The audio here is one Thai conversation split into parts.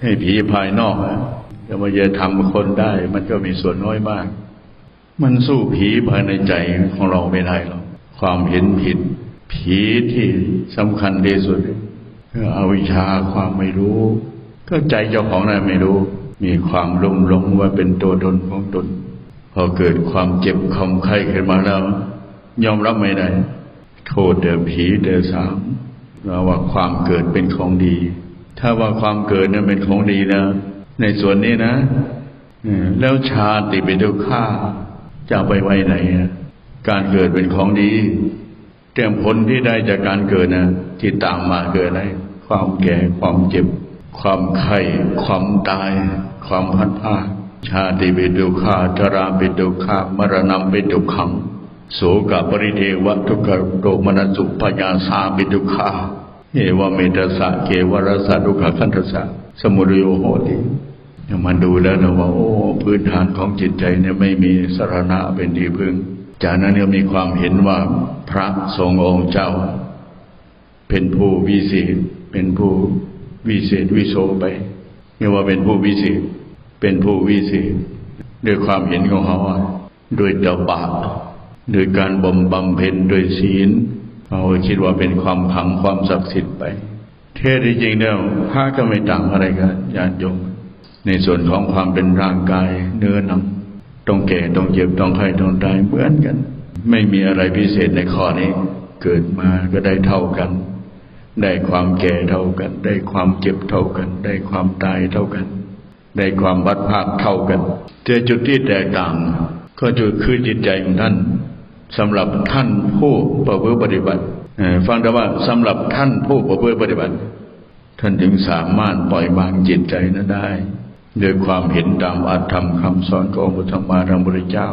ให้ผีภายนอกจะมาเยาะทำคนได้ มันก็มีส่วนน้อยมาก มันสู้ผีภายในใจของเราไม่ได้หรอกความเห็นผิด ผีที่สำคัญที่สุดคืออวิชชาความไม่รู้ ก็ใจเจ้าของนั้นไม่รู้ มีความลุ่มหลงว่าเป็นตัวตนของตน พอเกิดความเจ็บความไข้ขึ้นมาแล้ว ยอมรับไม่ได้ โทษเดิมผีเดิมสาม เราว่าความเกิดเป็นของดี ถ้าว่าความเกิดนั้นเป็นของดีนะ ในส่วนนี้นะแล้วชาติเป็นทุกข้าจะไปไว้ไหนการเกิดเป็นของดี แต่ผลที่ได้จากการเกิดนะที่ตามมาเกิดอะไร ความแก่ความเจ็บ ความไข้ความตาย ความพัดพาชาติเป็นทุกขาชราเป็นทุกขามรณะเป็นทุกขัง โสกปริเทวทุกขโรมนัสสุปยาสาปิทุขาเอวเมตสะเกวรสะทุกขคันธสะสมุรโยโหติมาดูแล้วนะว่า โอ้พื้นฐานของจิตใจเนี่ยไม่มีสรณะเป็นที่พึ่ง จากนั้นเนี่ยมีความเห็นว่าพระสงองค์เจ้า เป็นผู้วิเศษ เป็นผู้วิเศษวิโสไปเรียกว่าเป็นผู้วิเศษ เป็นผู้วิเศษด้วยความเห็นของเขาด้วยเดาบา ปด้วยการบ่มบำเพ็ญด้วยศีลเขาคิดว่าเป็นความขังความศักดิ์สิทธิ์ไป เทศที่จริงแล้วพระก็ไม่ต่างอะไรกันญาติโยมในส่วนของความเป็นร่างกายเนื้อหนังต้องแก่ต้องเจ็บต้องไข้ต้องตายเหมือนกัน ไม่มีอะไรพิเศษในข้อนี้ เกิดมาก็ได้เท่ากัน ได้ความแก่เท่ากัน ได้ความเจ็บเท่ากัน ได้ความตายเท่ากัน ได้ความบัดภาคเท่ากันแต่จุดที่แตกต่าง ก็จุดคือจิตใจของท่านสำหรับท่านผู้ประพฤติปฏิบัติฟังแต่ว่าสำหรับท่านผู้ประพฤติปฏิบัติ ท่านจึงสามารถปล่อยวางจิตใจนั้นได้โดยความเห็นตามอัตธรรมคำสอนของพระธรรมาธรรมพุทธเจ้า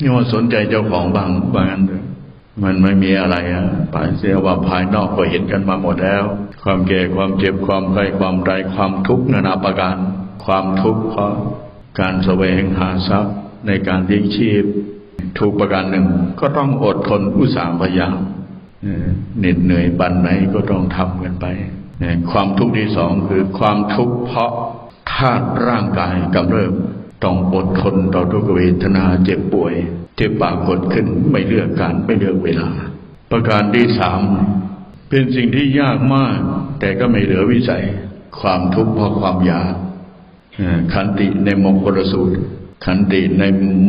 นี่ว่าสนใจเจ้าของบางบางอันเลยมันไม่มีอะไรอะปายเสียว่าภายนอกก็เห็นกันมาหมดแล้ว ความแก่ความเจ็บความไข้ความตายความทุกข์นานาประการ ความทุกข์เพราะการแสวงหาทรัพย์ในการเลี้ยงชีพทุกประการหนึ่ง ก็ต้องอดทนอุตสาห์พยายามเหน็ดเหนื่อยบันไหนก็ต้องทำกันไป ความทุกข์ที่สองคือความทุกข์เพราะธาตุร่างกายกำเริบต้องอดทนต่อทุกเวทนาเจ็บป่วยที่ปรากฏขึ้นไม่เลือกการไม่เลือกเวลา ประการที่สามเป็นสิ่งที่ยากมาก แต่ก็ไม่เหลือวิสัย ความทุกข์เพราะความอยาก ขันติในมงคลสูตร ขันติใน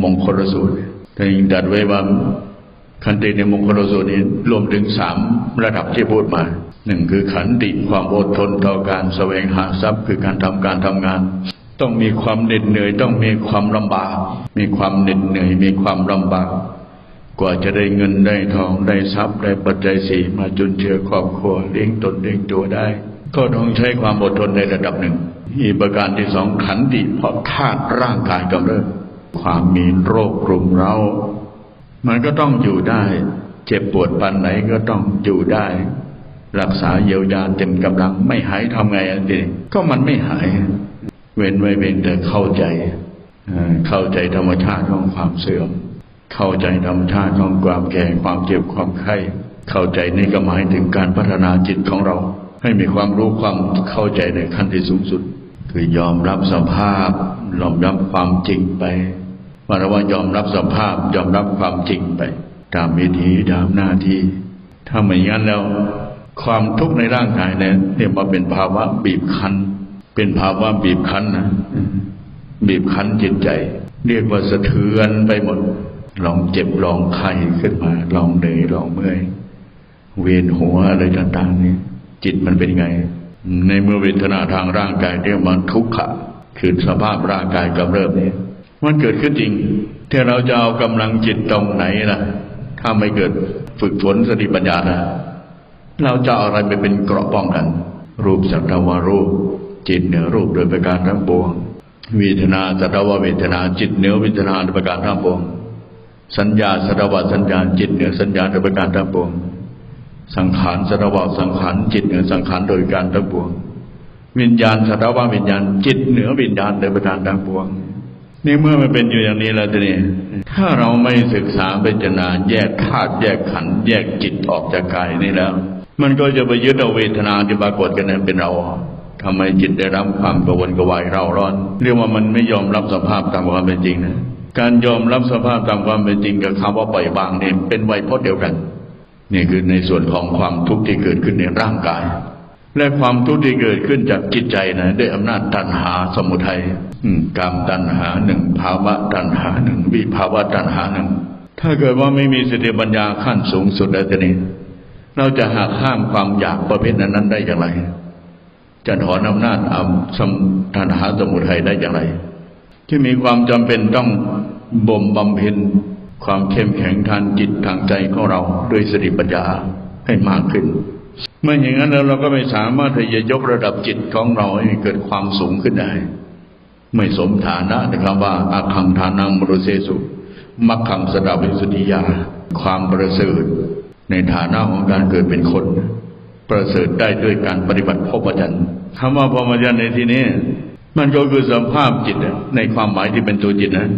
มงคลสูตรแต่ยิงดัดไว้ว่าขันติในมงคลสูตรนี้รวมถึงสามระดับที่พูดมาหนึ่งคือขันติความอดทนต่อการแสวงหาทรัพย์ คือการทำการทำงาน ต้องมีความเหน็ดเหนื่อย ต้องมีความลำบาก มีความเหน็ดเหนื่อย มีความลำบาก กว่าจะได้เงินได้ทองได้ทรัพย์ได้ปัจจัยสี่มาจุนเจือครอบครัวเลี้ยงตนเลี้ยงตัวได้ ก็ต้องใช้ความอดทนในระดับหนึ่ง อีกประการที่สองขันติเพราะธาตุร่างกายกำเริบความมีโรคกลุ่มเรา มันก็ต้องอยู่ได้ เจ็บปวดปันไหนก็ต้องอยู่ได้ รักษาเยียวยาเต็มกำลังไม่หายทำไงอันนี้ก็มันไม่หาย เว้นไว้เป็นแต่เข้าใจเอ่อเข้าใจธรรมชาติของความเสื่อม เข้าใจธรรมชาติของความแก่ความเจ็บความไข้ เข้าใจนี่ก็หมายถึงการพัฒนาจิตของเรา ให้มีความรู้ความเข้าใจในขั้นที่สูงสุด คือยอมรับสภาพ ยอมรับความจริงไปว่าเราว่ายอมรับสภาพ ยอมรับความจริงไปตามวิถีตามหน้าที่ ถ้าไม่อย่างนั้นแล้ว ความทุกข์ในร่างกายเนี่ยเรียกว่าเป็นภาวะบีบคั้น เป็นภาวะบีบคั้นนะบีบคั้นจิตใจ เรียกว่าสะเทือนไปหมด ลองเจ็บลองไข้ขึ้นมา ลองเหนื่อยลองเมื่อย เวียนหัวอะไรต่างๆนี่จิตมันเป็นไง ในเมื่อเวทนาทางร่างกายเรียกมันทุกขะคือสภาพร่างกายกำเริบนี้มันเกิดขึ้นจริงแต่เราจะเอากำลังจิตตรงไหนล่ะถ้าไม่เกิดฝึกฝนสติปัญญานะเราจะอาอะไรไปเป็นเกราะป้องกัน รูปสัตวารูป จิตเหนือรูปโดยประการทั้งปวงเวทนาสัตวเวทนาจิตเหนือเวทนาโดยประการทั้งปวงสัญญาสัตวะสัญญาจิตเหนือสัญญาโดยประการทั้งปวง สังขารสตวะสังขารจิตเหนือสังขารโดยการทั้งปวง วิญญาณสตวะวิญญาณจิตเหนือวิญญาณโดยประการทั้งปวงนี่เมื่อมันเป็นอยู่อย่างนี้แล้วทีนี้ถ้าเราไม่ศึกษาพิจารณาแยกธาตุแยกขันธ์แยกจิตออกจากกายนี่แล้ว มันก็จะไปยึดเอาเวทนาที่ปรากฏกันนั้นเป็นเราทำไมจิตได้รับความกระวนกระวายเราร้อน เรียกว่ามันไม่ยอมรับสภาพตามความเป็นจริงนะการยอมรับสภาพตามความเป็นจริงกับคำว่าปล่อยวางเนี่ยเป็นไวยพจน์เดียวกัน นี่คือในส่วนของความทุกข์ที่เกิดขึ้นในร่างกาย และความทุกข์ที่เกิดขึ้นจากจิตใจนะด้วยอำนาจตัณหาสมุทัยกามตัณหาหนึ่งภาวะตัณหาหนึ่งวิภาวะตัณหาหนึ่งถ้าเกิดว่าไม่มีสติปัญญาขั้นสูงสุดแล้วจะนี้ เราจะหักห้ามความอยากประเภทนั้นได้อย่างไร จะถอนอำนาจอำสมตัณหาสมุทัยได้อย่างไร ที่มีความจำเป็นต้องบ่มบำเพ็ญ ความเข้มแข็งทางจิตทางใจของเราด้วยสติปัญญาให้มากขึ้น เมื่ออย่างนั้นแล้วเราก็ไม่สามารถที่จะยกระดับจิตของเราให้เกิดความสูงขึ้นได้ ไม่สมฐานะนะครับว่าอาคังทานังมรุเสสุมักขังสดาวิสุทธิยา ความประเสริฐในฐานะของการเกิดเป็นคน ประเสริฐได้ด้วยการปฏิบัติพรหมจรรย์คำว่าพรหมจรรย์ในที่นี้ มันก็คือสภาพจิตในความหมายที่เป็นตัวจิตนะ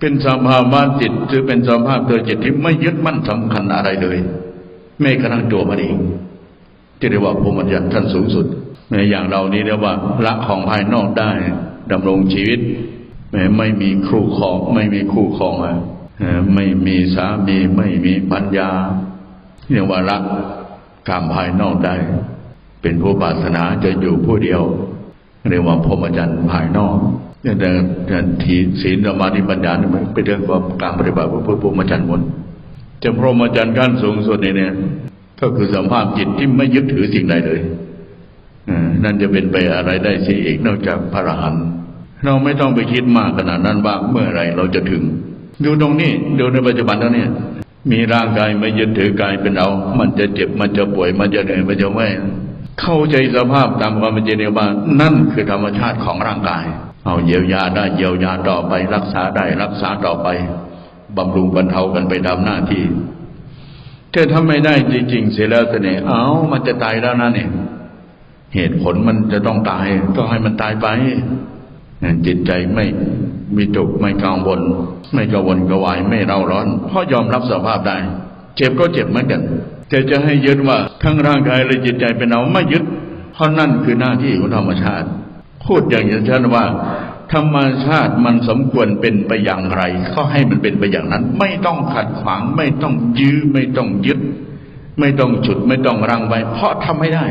เป็นสภาวะจิตหรือเป็นสภาพตัวจิตที่ไม่ยึดมั่นสำคัญอะไรเลยแม้กระทั่งตัวมันเองที่เรียกว่าพรหมจรรย์ขั้นสูงสุดในอย่างเรานี้เรียกว่าละของภายนอกได้ดำรงชีวิตแม้ไม่มีคู่ครองไม่มีคู่ครองอะไม่มีสามีไม่มีปัญญาเรียกว่าละกามภายนอกได้ เป็นผู้ปรารถนาจะอยู่ผู้เดียว เรียกว่าพรหมจรรย์ภายนอก แต่ยแต่ทีศีลสมาธิปัญญาเนี่ยมันเป็นเรื่องของการปฏิบัติเพื่อพรหมจรรย์หมดจะพรหมจรรย์ขั้นสูงสุดเนี่ยก็คือสภาพจิตที่ไม่ยึดถือสิ่งใดเลยอ่านั่นจะเป็นไปอะไรได้เสียอีกนอกจากพระอรหันต์เราไม่ต้องไปคิดมากขนาดนั้นว่าเมื่อไรเราจะถึง ดูตรงนี้ดูในปัจจุบันแล้วเนี่ยมีร่างกายไม่ยึดถือกายเป็นเอามันจะเจ็บมันจะป่วยมันจะเหนื่อยมันจะไม่อยเข้าใจสภาพตามความเป็นจริงว่านั่นคือธรรมชาติของร่างกาย เอาเยียวยาได้เยียวยาต่อไป รักษาได้รักษาต่อไปบำรุงบรรเทากันไปตามหน้าที่แต่ถ้าไม่ได้จริงๆเสียแล้วแต่เนี่ยเอามันจะตายแล้วนะเนี่ยเหตุผลมันจะต้องตาย ก็ให้มันตายไปจิตใจไม่มีตุกไม่กังวล ไม่กังวลกวายไม่เร่าร้อน เพราะยอมรับสภาพได้ เจ็บก็เจ็บเหมือนกัน แต่จะให้ยึดว่าทั้งร่างกายและจิตใจเป็นเอาไม่ยึด เพราะนั่นคือหน้าที่ของธรรมชาติ พูดอย่างชัดว่า ธรรมชาติมันสมควรเป็นไปอย่างไร ก็ให้มันเป็นไปอย่างนั้น ไม่ต้องขัดขวาง ไม่ต้องยื้อไม่ต้องยึด ไม่ต้องฉุดไม่ต้องรังไว้ เพราะทำไม่ได้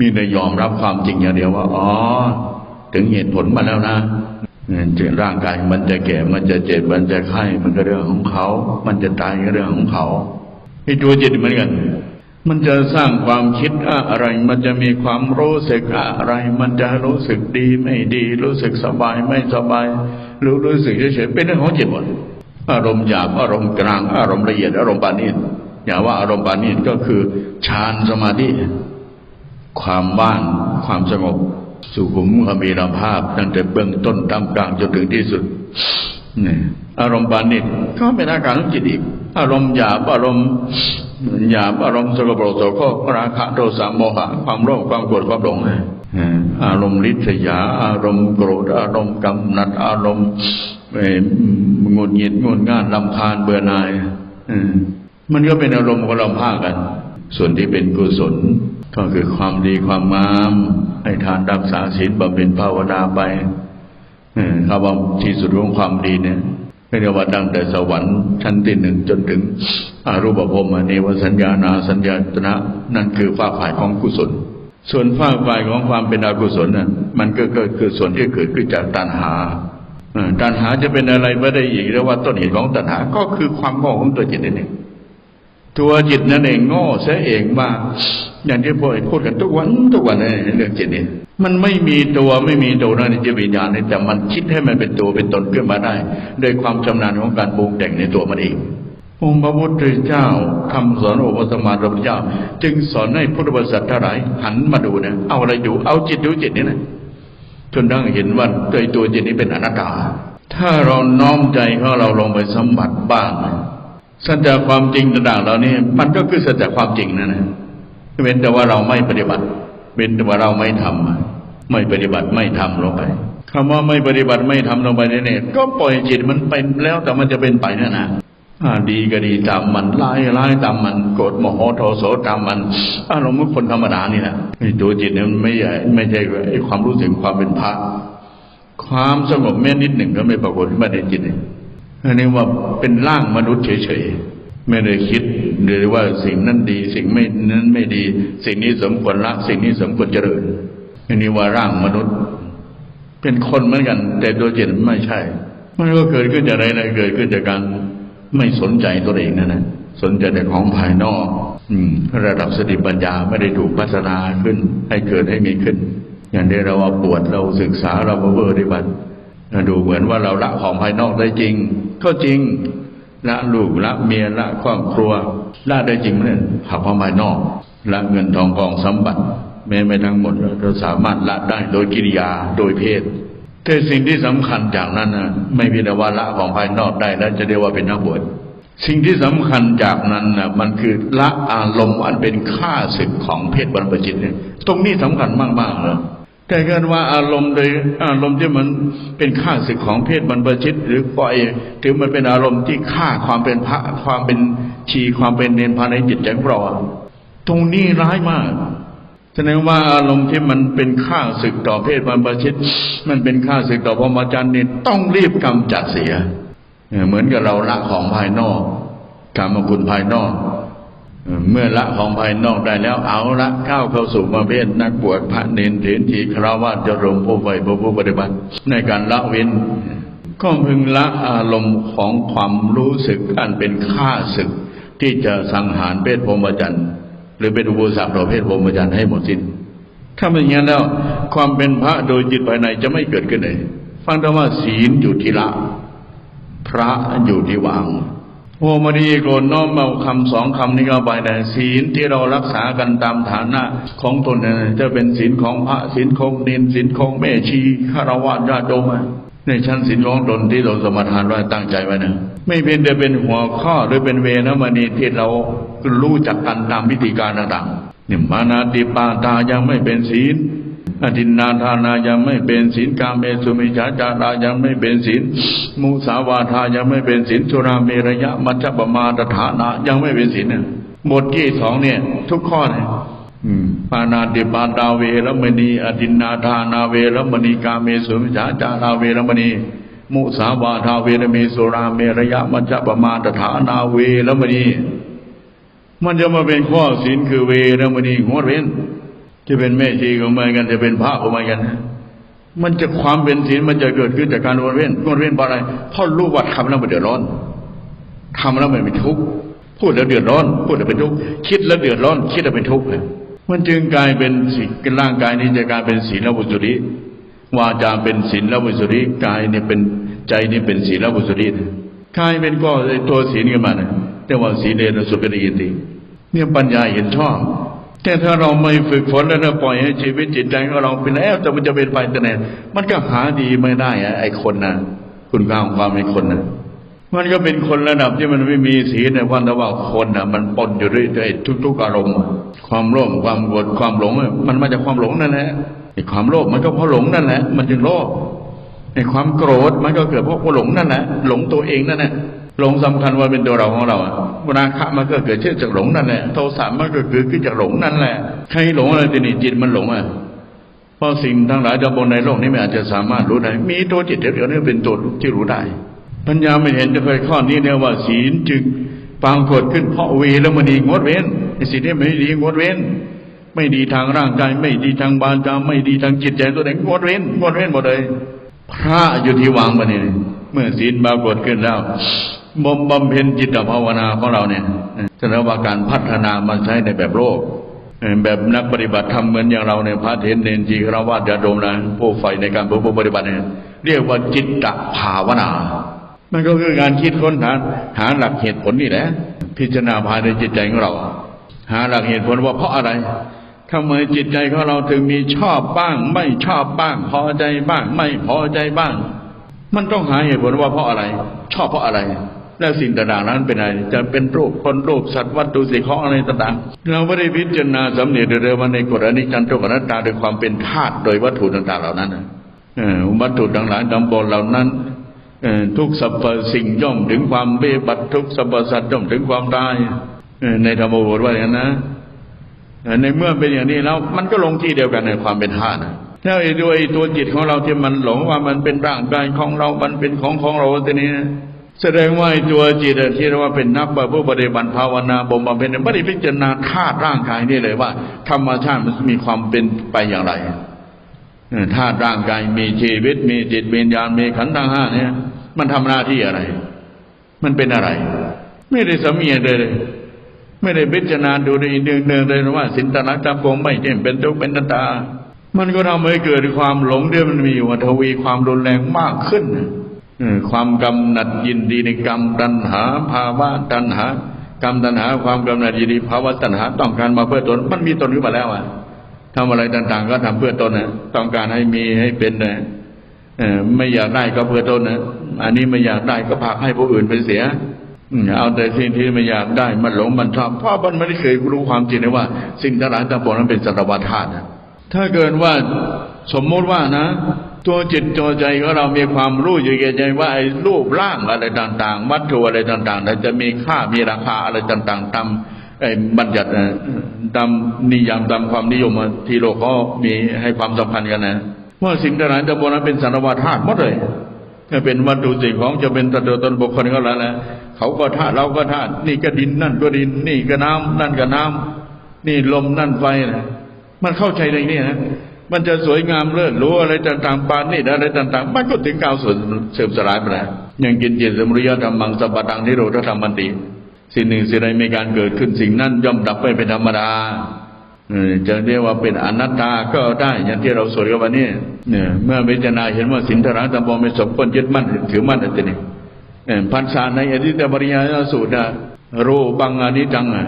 มีแต่ยอมรับความจริงอย่างเดียวว่า อ๋อ ถึงเหตุผลมาแล้วนะจะร่างกายมันจะแก่มันจะเจ็บมันจะไข้มันก็เรื่องของเขา มันจะตายก็เรื่องของเขาไอ้ตัวจิตเหมือนกัน มันจะสร้างความคิดอะไร มันจะมีความรู้สึกอะไร มันจะรู้สึกดีไม่ดี รู้สึกสบายไม่สบายรู้รู้สึกเฉยๆเป็นเรื่องของจิตหมดอารมณ์หยาบอารมณ์กลางอารมณ์ละเอียดอารมณ์ปานีตอย่าว่าอารมณ์ปานีตก็คือฌานสมาธิความว่างความสงบสุขุมขมีรภาพตั้งแต่เบื้องต้นตามกลางจนถึงที่สุดนี่อารมณ์ปานิชก็เป็นอาการของจิตอีก อารมณ์หยาบอารมณ์หยาบอารมณ์สกปรกโสโครกราคะโทสะโมหะความโลภความโกรธความหลงอารมณ์ริษยา อารมณ์โกรธ อารมณ์กำหนัด อารมณ์งุนหงิดงุนง่านลำคาญเบื่อหน่ายมันก็เป็นอารมณ์ของเราภาคกัน ส่วนที่เป็นกุศล ก็คือความดีความงามให้ทานรักษาศีลบำเพ็ญภาวนาไปคำว่าที่สุดของความดีเนี่ย เรียกว่าตั้งแต่สวรรค์ชั้นที่หนึ่งจนถึงอารูปภพอเนวสัญญานาสัญญาตนะ นั่นคือฝ้าฝ่ายของกุศล ส่วนฝ้าฝ่ายของความเป็นอกุศลน่ะมันก็คือส่วนที่เกิดขึ้นจากตัณหาตัณหาจะเป็นอะไรไม่ได้อีกเรียกว่าต้นเหตุของตัณหาก็คือความโง่ของตัวจิตนั่นเอง ตัวจิตนั่นเองโง่เสียเองว่าอย่างที่พ่อพูดกันทุกวันทุกวันในเรื่องจิตนี่มันไม่มีตัวไม่มีตัวนั่นจิตวิญญาณนี่แต่มันคิดให้มันเป็นตัวเป็นตนขึ้นมาได้โดยความชำนาญของการปรุงแต่งในตัวมันเององค์พระพุทธเจ้าคำสอนองค์พระสมมาสัมพุทธเจ้า จึงสอนให้พุทธบริษัททั้งหลายหันมาดูนะเอาอะไรดูเอาจิตดูจิตนี่นะจนทั้งเห็นว่าตัวตัวจิตนี้เป็นอนัตตา ถ้าเราน้อมใจของเราลงไปสัมผัสบ้าง สัจจะความจริงต่างๆเหล่านี้ มันก็คือสัจจะความจริงนั่นนะเว้นแต่ว่าเราไม่ปฏิบัติ เว้นแต่ว่าเราไม่ทำไม่ปฏิบัติไม่ทำลงไปคำว่าไม่ปฏิบัติไม่ทำลงไปเนี่ยก็ปล่อยจิตมันเป็นแล้วแต่มันจะเป็นไปนั่นนะอ่าดีก็ดีตามมันร้ายร้ายตามมันโกรธโมโหโทโสตามมันอารมณ์คนธรรมดานี่แหละตัวจิตเนี่ยมันไม่ใหญ่ไม่ใช่ไอ้ความรู้สึกความเป็นพระความสงบแม้นิดหนึ่งก็ไม่ปรากฏขึ้นมาในจิตเลย อันนี้ว่าเป็นร่างมนุษย์เฉยๆ ไม่ได้คิดเลยว่าสิ่งนั้นดี สิ่งไม่นั้นไม่ดี สิ่งนี้สมควรละ สิ่งนี้สมควรเจริญอันนี้ว่าร่างมนุษย์ เป็นคนเหมือนกัน แต่ตัวจิตไม่ใช่ มันก็เกิดขึ้นจากอะไรนะเกิดขึ้นจากการไม่สนใจตัวเองนั่นนะสนใจแต่ของภายนอก อืม ระดับสติปัญญาไม่ได้ถูกพัฒนาขึ้น ให้เกิดให้มีขึ้น อย่างที่เราว่าปวดเราศึกษาเราปฏิบัติ ดูเหมือนว่าเราละของภายนอกได้จริง ก็จริงละลูกละเมียละครอบครัวละได้จริงเนี่ยหักของภายนอกละเงินทองกองสมบัติ แม้ไม่ทั้งหมดเราสามารถละได้โดยกิริยาโดยเพศแต่สิ่งที่สำคัญจากนั้นนะไม่เพิจารณาละของภายนอกได้แล้วจะเรียกว่าเป็นนักบวชสิ่งที่สำคัญจากนั้นนะมันคือละอารมณ์อันเป็นข้าศึกของเพศบรรพจิตเนี่ยตรงนี้สำคัญมากๆเลย แต่เกิดว่าอารมณ์โดยอารมณ์ที่มันเป็นข้าศึกของเพศบรรพชิต หรือปล่อยถือมันเป็นอารมณ์ที่ฆ่าความเป็นพระความเป็นชีความเป็นเนรภายในจิตใจของเราตรงนี้ร้ายมากแสดงว่าอารมณ์ที่มันเป็นข้าศึกต่อเพศบรรพชิต มันเป็นข้าศึกต่อพรหมจรรย์นี่ต้องรีบกำจัดเสีย เหมือนกับเราละของภายนอกกรรมคุณภายนอก เมื่อละของภายนอกได้แล้วเอาละก้าวเข้าสู่ประเภทนักบวชพระเนรเถรทีคราวาสจรมผู้ใฝ่ผู้ปฏิบัติ ในการละเว้นก็พึงละอารมณ์ของความรู้สึกอันเป็นข้าศึก ที่จะสังหารเพศพรหมจรรย์หรือเป็นอุปสรรคต่อเพศพรหมจรรย์ให้หมดสิ้น ถ้าเป็นอย่างนั้นแล้ว ความเป็นพระโดยจิตภายในจะไม่เกิดขึ้นเลยฟังธรรมะศีลอยู่ที่ละ พระอยู่ที่วาง โอมาดีโกรธน้อมเอาคำสองคำนี้เข้าไปในศีลที่เรารักษากันตามฐานะของตนเนี่ยจะเป็นศีลของพระศีลของเนนศีลของแม่ชีฆราวาสญาติโยมในชั้นศีลของตนที่เราสมทานไว้ตั้งใจไว้นะไม่เป็นแต่เป็นหัวข้อหรือเป็นเวนมณีที่เรารู้จักกันตามวิธีการต่างๆเนี่ยมานาติปาตายังไม่เป็นศีล อธินนาทานายังไม่เป็นศีลกามเมสุมิจฉาจารายังไม่เป็นศีลมุสาวาทายังไม่เป็นศีลสุราเมรยะมัจจปมาตฐานะยังไม่เป็นศีลเนี่ยบทที่สองเนี่ย ทุกข้อเนี่ยอืมปานาติปาตาเวรมณีอธินนาทานาเวรมณีกามเมสุมิจฉาจาราเวรมณี มุสาวาทาเวรเมสุราเมรยะมัจจปมาตฐานาเวรมณี มันจะมาเป็นข้อศีลคือเวรมณีงดเว้น จะเป็นแม่ชีก็เหมือนกันจะเป็นพระก็เหมือนกัน มันจะความเป็นศีลมันจะเกิดขึ้นจากการงดเว้นงดเว้นเพราะอะไรเพราะรู้ว่าทำแล้วมันเดือดร้อนทำแล้วมันเป็นทุกข์พูดแล้วเดือดร้อน พูดแล้วเป็นทุกข์คิดแล้วเดือดร้อน คิดแล้วเป็นทุกข์มันจึงกลายเป็นสิ่งร่างกายนี้จะกลายเป็นศีลบุตรีวาจาเป็นศีลบุตรีกายเนี่ยเป็นใจนี่เป็นศีลบุตรีกายเป็นก็ตัวศีลกันมาเนี่ยแต่ว่าศีลเดนสุปฏิยินติเนี่ยปัญญาเห็นชอบ แต่ถ้าเราไม่ฝึกฝนแล้วเราปล่อยให้ชีวิตจิตใจของเราเป็นแล้วแต่มันจะเป็นไปแต่ไหนมันก็หาดีไม่ได้ไอ้คนนะคุณค่าของความเป็นคนนะมันก็เป็นคนระดับที่มันไม่มีศีในวันแต่ว่าคนนะมันปนอยู่ด้วยด้วยทุก ๆ อารมณ์ ความโลภความโกรธความหลง มันมาจากความหลงนั่นแหละไอ้ความโลภมันก็เพราะหลงนั่นแหละ มันจึงโลภไอ้ความโกรธมันก็เกิดเพราะหลงนั่นแหละหลงตัวเองนั่นแหละ หลงสำคัญว่าเป็นตัวเราของเราอะราคะมันก็เกิดขึ้นจากหลงนั่นแหละโทสะมันก็เกิดขึ้นจากหลงนั่นแหละใครหลงอะไรทีนี้จิตมันหลงอะเพราะสิ่งทั้งหลายทั้งปวงในโลกนี้ไม่อาจจะสามารถรู้ได้ มีตัวจิตเดียวนี้เป็นตัวที่รู้ได้ ปัญญาไม่เห็นจะเคยข้อนี้เนี่ยว่าศีลจึงปรากฏขึ้นเพราะเวรมณีงดเว้นสิ่งนี้ไม่ดีงดเว้น ไม่ดีทางร่างกาย ไม่ดีทางบาจาไม่ดีทางจิตใจตัวเองงดเว้นงดเว้นหมดเลย พระอยู่ที่วางมาเนี่ยเมื่อศีลปรากฏขึ้นแล้ว บ่มบำเพ็ญจิตภาวนาของเราเนี่ยแสดงว่าการพัฒนามาใช้ในแบบโลก แบบนักปฏิบัติทำเหมือนอย่างเราในพระเทนเนนจีคราวาสยาโดมนะผู้ใฝ่ในการผู้ปฏิบัติเนี่ยเรียกว่าจิตตภาวนา มันก็คือการคิดค้นหาหาหลักเหตุผลนี่แหละ พิจารณาภายในจิตใจของเรา หาหลักเหตุผลว่าเพราะอะไรทำไมจิตใจของเราถึงมีชอบบ้าง ไม่ชอบบ้าง พอใจบ้าง ไม่พอใจบ้าง มันต้องหาเหตุผลว่าเพราะอะไร ชอบเพราะอะไร แล้วสิ่งต่างๆนั้นเป็นอะไร จะเป็นรูปคนรูปสัตว์วัตถุสิ่งของอะไรต่างๆ เราไม่ได้พิจารณาสำเนียกเร็วๆว่าในกฎอนิจจันทร์กนัตตาโดยความเป็นธาตุโดยวัตถุต่างๆเหล่านั้นวัตถุต่างๆทั้งปวงเหล่านั้นทุกสรรพสิ่งย่อมถึงความเบบัดทุกสรรพสัตว์ย่อมถึงความตายในธรรมบทว่าอย่างนั้นนะในเมื่อเป็นอย่างนี้แล้วมันก็ลงที่เดียวกันในความเป็นธาตุนะถ้าไอ้ด้วยตัวจิตของเราที่มันหลงว่ามันเป็นร่างกายของเรา มันเป็นของของเราตัวนี้ แสดงว่าตัวจิตที่เรียกว่าเป็นนักบำปฏิบัติภาวนาบ่มบำเพ็ญเนี่ยไม่ได้พิจารณาธาตุร่างกายนี่เลยว่า ธรรมชาติมันมีความเป็นไปอย่างไรธาตุร่างกายมีชีวิต มีจิตวิญญาณมีขันธ์ทั้งห้าเนี่ย มันทำหน้าที่อะไร มันเป็นอะไร ไม่ได้สำเนียงเลย ไม่ได้พิจารณาดูในเนืองเนืองๆเลยว่า สินตนักจำปงไม่ใช่เป็นทุกเป็นตา มันก็ทำให้เกิดความหลงเดียวมันมีอยู่ว่าทวีความรุนแรงมากขึ้นเออ ความกำหนัดยินดีในกรรมตัณหา ภาวะตัณหากรรมตัณหา ความกำหนัดยินดีภาวะตัณหา ต้องการมาเพื่อตนมันมีตนขึ้นมาแล้วอะทำอะไรต่าง ๆ ก็ทำเพื่อตนนะต้องการให้มีให้เป็นนะอไม่อยากได้ก็เพื่อตนนะอันนี้ไม่อยากได้ก็พากให้ผู้อื่นไปเสียเอาแต่สิ่งที่ไม่อยากได้มันหลงมันชอบเพราะมันไม่ได้เคยรู้ความจริงเลยว่า สิ่งทั้งหลายทั้งปวงนั้นเป็นสารวัตธาตุนะถ้าเกิดว่าสมมติว่านะ ตัวจิตตัวใจของเรามีความรู้อยู่แก่ใจว่าไอ้รูปร่างอะไรต่าง ๆ วัตถุอะไรต่างๆแต่จะมีค่ามีราคาอะไรต่างๆตามไอ้บัญญัติตามนิยามตามความนิยมที่โลกเขามีให้ความสำคัญกันนะว่าสิ่งทั้งหลายตัวนั้นเป็นสารวัตรธาตุหมดเลยจะเป็นวัตถุสิ่งของจะเป็นตัวตนบุคคลก็แล้วแหละเขาก็ธาตุเราก็ธาตุนี่ก็ดินนั่นก็ดิน นี่ก็น้ำนั่นก็น้ำนี่ลมนั่นไฟนะมันเข้าใจในนี้นะ มันจะสวยงามเลิศหรู้อะไรต่างๆปานนี่อะไรต่างๆ มันก็ถึงกาวส่วนเสื่อมสลายไปแล้วยังกินเจตสมุริยธรรมังสัพตังนิโรธธรรมมันติสิ่งหนึ่งสิ่งใดมีการเกิดขึ้นสิ่งนั้นย่อมดับไปเป็นธรรมดาเออจะเรียกว่าเป็นอนัตตาก็ได้ อย่างที่เราสวดกันวันนี้เนี่ยเมื่อพิจารณาเห็นว่าสินทรังตัมโมไม่สมควรยึดมั่นถือมั่นอันนี้พันธาในอดิตบริยาสูตรนะรูปังอนิจังอะ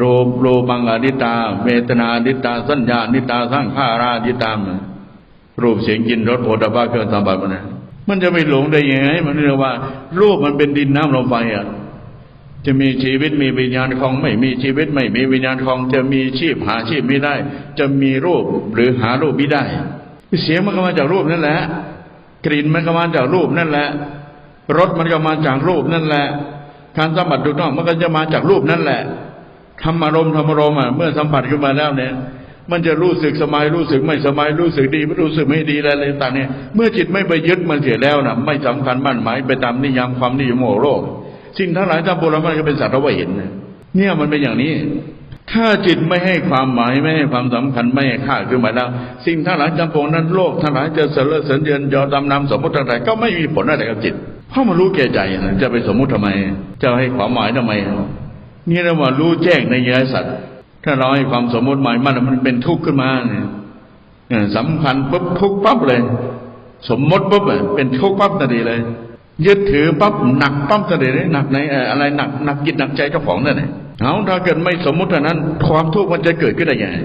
รโรบังอนิตา เวทนาอนิตา สัญญาอนิตาสังข้าราอนิตามรูปเสียงกินรสโผฏฐัพพะเครื่องสัมผัสมันนะมันจะไม่หลงได้ยังไง มันเรียกว่า รูปมันเป็นดินน้ำลมไฟอะจะมีชีวิตมีวิญญาณคลองไม่มีชีวิตไม่มีวิญญาณคลองจะมีชีพหาชีพไม่ได้ จะมีรูปหรือหารูปไม่ได้ เสียงมันก็มาจากรูปนั่นแหละ กลิ่นมันก็มาจากรูปนั่นแหละรสมันก็มาจากรูปนั่นแหละการสัมผัสถูกต้องมันก็จะมาจากรูปนั่นแหละ ธรรมารมณ์ธรรมารมณ์อะเมื่อสัมผัสขึ้นมาแล้วเนี่ย มันจะรู้สึกสบายรู้สึกไม่สบายรู้สึกดีไม่รู้สึกไม่ดีอะไรต่างเนี่ย เมื่อจิตไม่ไปยึดมันเสียแล้วนะไม่สำคัญมั่นหมายไปตามนิยามความนิยมโอโลกสิ่งทั้งหลายทั้งปวงมันก็เป็นสัตว์เราเห็นนะเนี่ยมันเป็นอย่างนี้ ถ้าจิตไม่ให้ความหมายไม่ให้ความสำคัญไม่ให้ค่าขึ้นมาแล้ว สิ่งทั้งหลายทั้งปวงนั้นโลกทั้งหลายจะเสรเสริญเยินยอดำนำสมมติต่างๆก็ไม่มีผลอะไรกับจิตเพราะมันรู้แก่ใจนะจะไปสมมุติทำไม จะให้ความหมายทำไม นี่เราว่ารู้แจ้งในยสัตว์ ถ้าเราให้ความสมมติหมายมันมันเป็นทุกข์ขึ้นมาเนี่ยสำคัญปุ๊บทุกข์ปั๊บเลย สมมติปุ๊บอะเป็นทุกข์ปั๊บทันทีเลย ยึดถือปั๊บหนักปั๊บทันทีเลยหนักในอะไรหนักหนักจิตหนักใจเจ้าของนั่นแหละเอาถ้าเกิดไม่สมมติเท่านั้น ความทุกข์มันจะเกิดขึ้นได้ยังไง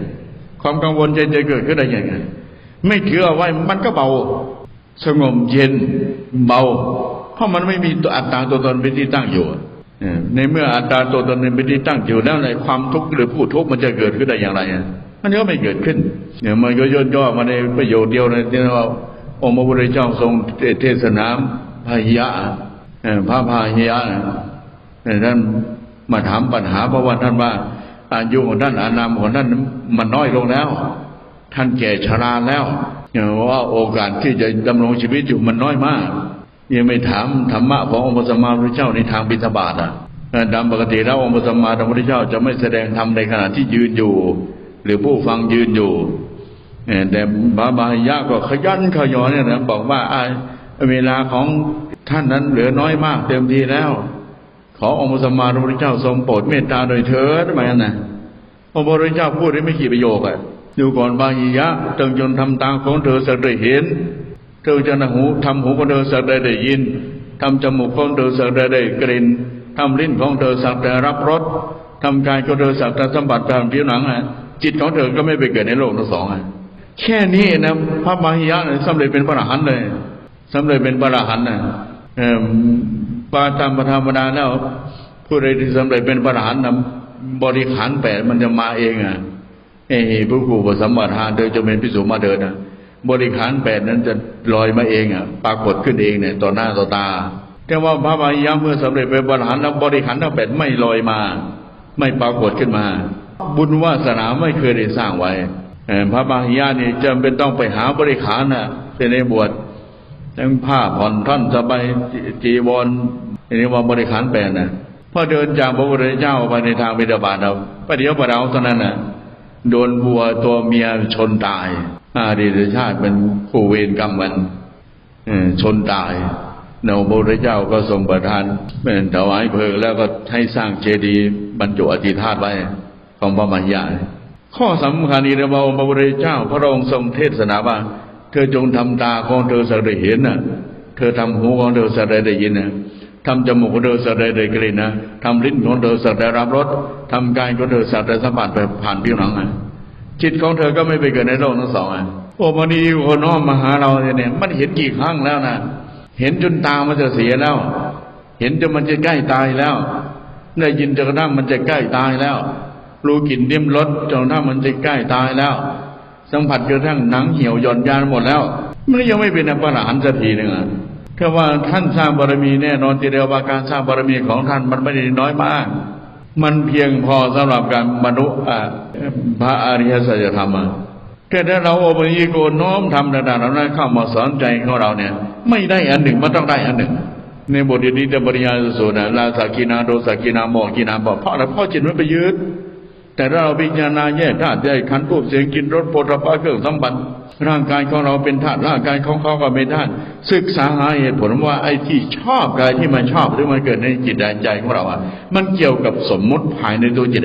ความกังวลใจจะเกิดขึ้นได้ยังไงไม่ถือเอาไว้มันก็เบา สงบเย็นเบา เพราะมันไม่มีตัวอัตตาตัวตนเป็นที่ตั้งอยู่ ในเมื่ออัตตาตัวตนเป็นที่ตั้งอยู่แล้วในความทุกข์หรือผู้ทุกข์มันจะเกิดขึ้นได้อย่างไรอะมันก็ไม่เกิดขึ้นเนี่ยมันก็ย่นย่อมาในประโยชน์เดียวในที่ว่าองค์พระพุทธเจ้าทรงเทศนาพายะพระพาหยะเนี่ยท่านมาถามปัญหาเพราะว่าท่านว่า อายุของท่านอานามของท่านมันน้อยลงแล้ว ท่านแก่ชราแล้วอย่างว่าโอกาสที่จะดำรงชีวิตอยู่มันน้อยมาก ยังไม่ถามธรรมะขององค์พระสัมมาสัมพุทธเจ้าในทางบิณฑบาตอะตามปกติแล้วองค์พระสัมมาสัมพุทธเจ้าจะไม่แสดงธรรมในขณะที่ยืนอยู่ หรือผู้ฟังยืนอยู่แต่บาบายะก็ขยันขยอเนี่ยนะบอกว่าอ่าเวลาของท่านนั้นเหลือน้อยมากเต็มทีแล้ว ขอองค์พระสัมมาสัมพุทธเจ้าทรงโปรดเมตตาโดยเถิดทำไมกันนะองค์พระพุทธเจ้าพูดได้ไม่กี่ประโยคอะดูก่อนบาหิยะจงจนทำตามของเธอสักได้เห็น เธอจะนหูทำหูของเธอสักได้ได้ยินทำจมูกของเธอสักได้ได้กลิ่นทำลิ้นของเธอสักแต่รับรสทำกายของเธอสักแต่สัมผัสตามผิวหนังอะจิตของเธอก็ไม่ไปเกิดในโลกทั้งสองอะแค่นี้นะพระบาหิยะเนี่ยสำเร็จเป็นพระอรหันต์เลยสำเร็จเป็นพระอรหันต์นะปาตามธรรมดาแล้วผู้ใดที่สำเร็จเป็นพระอรหันต์นะบริขารแปดมันจะมาเองอะเอ้ผู้ผู้ประสัมมาทานเธอจะเป็นพิสุมาเดินนะ บริขารแปดนั้นจะลอยมาเองอะปรากฏขึ้นเองเนี่ยต่อหน้าต่อตา แต่ว่าพระบายะเมื่อสำเร็จเป็นบริหารแล้วบริขารทั้งแปดไม่ลอยมา ไม่ปรากฏขึ้นมา บุญวาสนาไม่เคยได้สร้างไว้พระบาหิยะนี่จำเป็นต้องไปหาบริขารน่ะเป็นในบวชทั้งผ้าผ่อนท่อนสบายจีจีวรอันนี้ว่าบริขารแปดน่ะพอเดินจากพระพุทธเจ้าไปในทางบิดาบาตเราประเดี๋ยวประดาวเท่านั้นน่ะโดนวัวตัวเมียชนตาย อาดีตชาติเป็นผู้เวรกรรมกันชนตายเนพระพุทธเจ้าก็ทรงประทานเป็นถวายเพลิงแล้วก็ให้สร้างเจดีย์บรรจุอธิธาตุไว้ของพระมัญญาข้อสำคัญอีกนะว่าพระพุทธเจ้า พระองค์ทรงเทศนาว่า เธอจงทำตาของเธอสักได้เห็นน่ะเธอทำหูของเธอสักได้ได้ยินน่ะทำจมูกของเธอสักได้ได้กลิ่นนะทำลิ้นของเธอสักได้รับรสทำกายของเธอสักได้สัมผัสไปผ่านผิวหนังอะ จิตของเธอก็ไม่ไปเกิดในโลกทั้งสองอะโอ้มันนี่โอน้อมมาหาเราเนี่ยมันเห็นกี่ครั้งแล้วนะเห็นจนตามันจะเสียแล้ว เห็นจนมันจะใกล้ตายแล้วได้ยินจนกระทั่งมันจะใกล้ตายแล้ว รู้กลิ่นเลี่ยมรสจนกระทั่งมันจะใกล้ตายแล้ว สัมผัสจนกระทั่งหนังเหี่ยวหย่อนยานหมดแล้ว มันยังไม่เป็นอภรหันต์สักทีหนึ่งอะถ้าว่าท่านสร้างบารมีแน่นอนทีเดียวว่าการสร้างบารมีของท่านมันไม่ได้น้อยมาก มันเพียงพอสำหรับการบรรลุพระอริยสัจธรรมแต่ถ้าเราโอปัญญิโกน้อมทำต่างๆเหล่านั้นเข้ามาสอนใจของเราเนี่ย ไม่ได้อันหนึ่งมันต้องได้อันหนึ่ง ในบทนี้จะบริยายสูตรนะลาสกินาโดสกินาโมกกินาบอกเพราะอะไรเพราะจิตมันไปยึด แต่เราพิจารณาแยกธาตุแยกขันธ์รูปเสียงกินรสโผฏฐัพเครื่องสัมบัติร่างกายของเราเป็นธาตุร่างกายของเขาก็เป็นธาตุศึกษาหาเหตุผลว่าไอ้ที่ชอบกายที่มันชอบหรือมันเกิดในจิตใจของเราอะมันเกี่ยวกับสมมุติภายในตัวจิต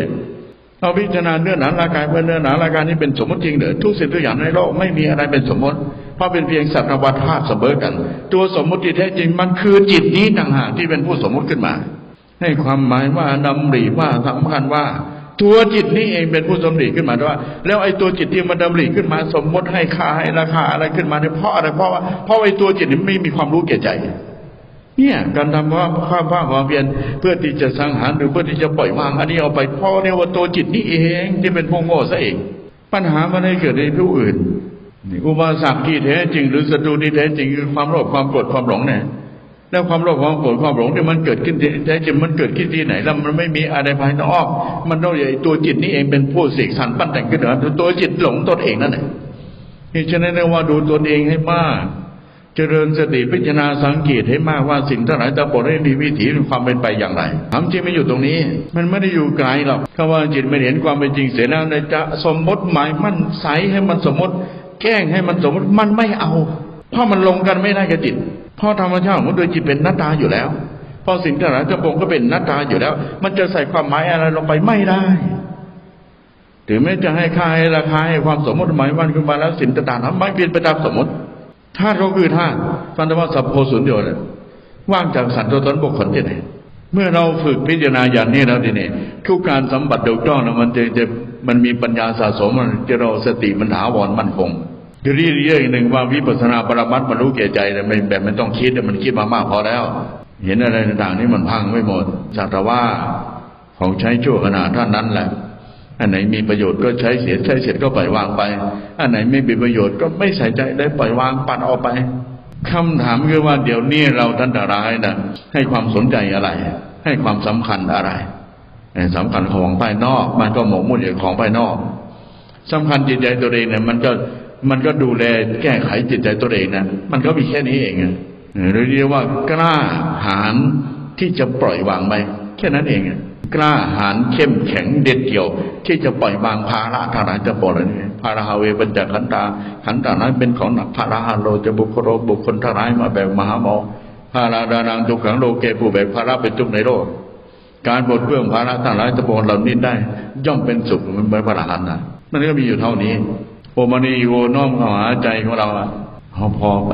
เราพิจารณาเนื้อหนังร่างกายเพื่อเนื้อหนังร่างกายนี้เป็นสมมติจริงเหรือทุกสิ่งทุกอย่างในโลกไม่มีอะไรเป็นสมมติ เพราะเป็นเพียงสัตว์วัฏธาตุเสมอกัน ตัวสมมติที่แท้จริงมันคือจิตนี้ต่างหากที่เป็นผู้สมมติขึ้นมา ให้ความหมายว่าดำริว่าสำคัญว่า ตัวจิตนี้เองเป็นผู้สมริขึ้นมาด้วยแล้วไอ้ตัวจิตที่มันดำริขึ้นมา สมมติให้ค่าให้ราคาอะไรขึ้นมาเนี่ยเพราะอะไรเพราะว่าเพราะไอ้ตัวจิตนี้ไม่มีความรู้แก่ใจ เนี่ยการทำว่าความภาคความเพียรเพื่อที่จะสังหารหรือเพื่อที่จะปล่อยวาง อันนี้เอาไปเพราะเนี่ยว่าตัวจิตนี้เองที่เป็นผู้โง่ซะเอง ปัญหามันให้เกิดในผู้อื่นอุปสรรคที่แท้จริง หรือศัตรูที่แท้จริงคือความโลภความโกรธความหลงเนี่ย แล้วความโลภความโกรธความหลงเนี่ยมันเกิดขึ้นที่แท้จริงมันเกิดขึ้นที่ไหน แล้วมันไม่มีอะไรภายนอก มันต้องอย่ตัวจิตนี้เองเป็นผู้เสกสรรปั้นแต่งขึ้นมาตัวจิตหลงตนเองนั่นแหละนี่ฉะนั้นเรียกว่าดูตนเองให้มาก เจริญสติพิจารณาสังเกตให้มากว่าสิ่งทั้งหลายตาบอดได้มีวิถีความเป็นไปอย่างไรถามจริงไม่อยู่ตรงนี้ มันไม่ได้อยู่ไกลหรอกถ้าว่าจิตไม่เห็นความเป็นจริงเสียแล้วเนี่ยจะสมมติหมายมั่นใสให้มันสมมติ แกล้งให้มันสมมติมันไม่เอา เพราะมันลงกันไม่ได้กับจิต เพราะธรรมชาติของมันโดยจิตเป็นหน้าตาอยู่แล้วพราะสิ่งทั้งหลายจะปงก็เป็นหน้าตาอยู่แล้ว มันจะใส่ความหมายอะไรลงไปไม่ได้ถึงแม้จะให้ค่าให้ราคาให้ความสมมติหมายวันขึ้นมาแล้วสิ่งต่างๆนั้นไม่เปลี่ยนไปตามสมมติธาตุก็คือธาตุฟันธรรมสัพโพสุญโยเนี่ยว่างจากสัตว์ตัวตนบุคคลที่ไหนเมื่อเราฝึกพิจารณาอย่างนี้แล้วทีนี้ทุกการสัมบัติถูกต้องนะมันจะจะมันมีปัญญาสะสมมันจะเราสติมันถาวรมั่นคง คือเรียกเรื่องหนึ่งว่าวิปัสสนาปรมัตมันรู้แก่ใจแต่ไม่แบบไม่ต้องคิดมันคิดมามากพอแล้ว เห็นอะไรต่างๆนี่มันพังไม่หมดสัตว์ว่าของใช้ชั่วขณะท่านนั้นแหละ อันไหนมีประโยชน์ก็ใช้เสียใช้เสร็จก็ปล่อยวางไป อันไหนไม่มีประโยชน์ก็ไม่ใส่ใจได้ปล่อยวางปัดออกไปคำถามคือว่าเดี๋ยวนี้เราท่านทั้งหลายนะให้ความสนใจอะไร ให้ความสำคัญอะไรสำคัญของภายนอก มันก็หมกมุ่นอยู่ของภายนอกสำคัญจิตใจตัวเองเนี่ยมันก็ มันก็ดูแลแก้ไขจิตใจตัวเองนะมันก็มีแค่นี้เองอะเรียกว่ากล้าหาญที่จะปล่อยวางไปแค่นั้นเองอะกล้าหาญเข้มแข็งเด็ดเดี่ยว ที่จะปล่อยวางภาระทางหลายจะปล่อยเลยภาระเวปัญจขันตาขันตานั้นเป็นของหนักภาระโลจะบุคคลบุคคลทั้งหลายมาแบกมหาโมภาระดานังทุกขังโลเกผู้แบกภาระเป็นทุกในโลกการบดเบื้องภาระทั้งหลายตะบนเหล่านี้ได้ ย่อมเป็นสุขเหมือนพระอรหันต์นะมันก็มีอยู่เท่านี้ โอมานีโอน้อมเข้าหาใจของเราอะพอพอไป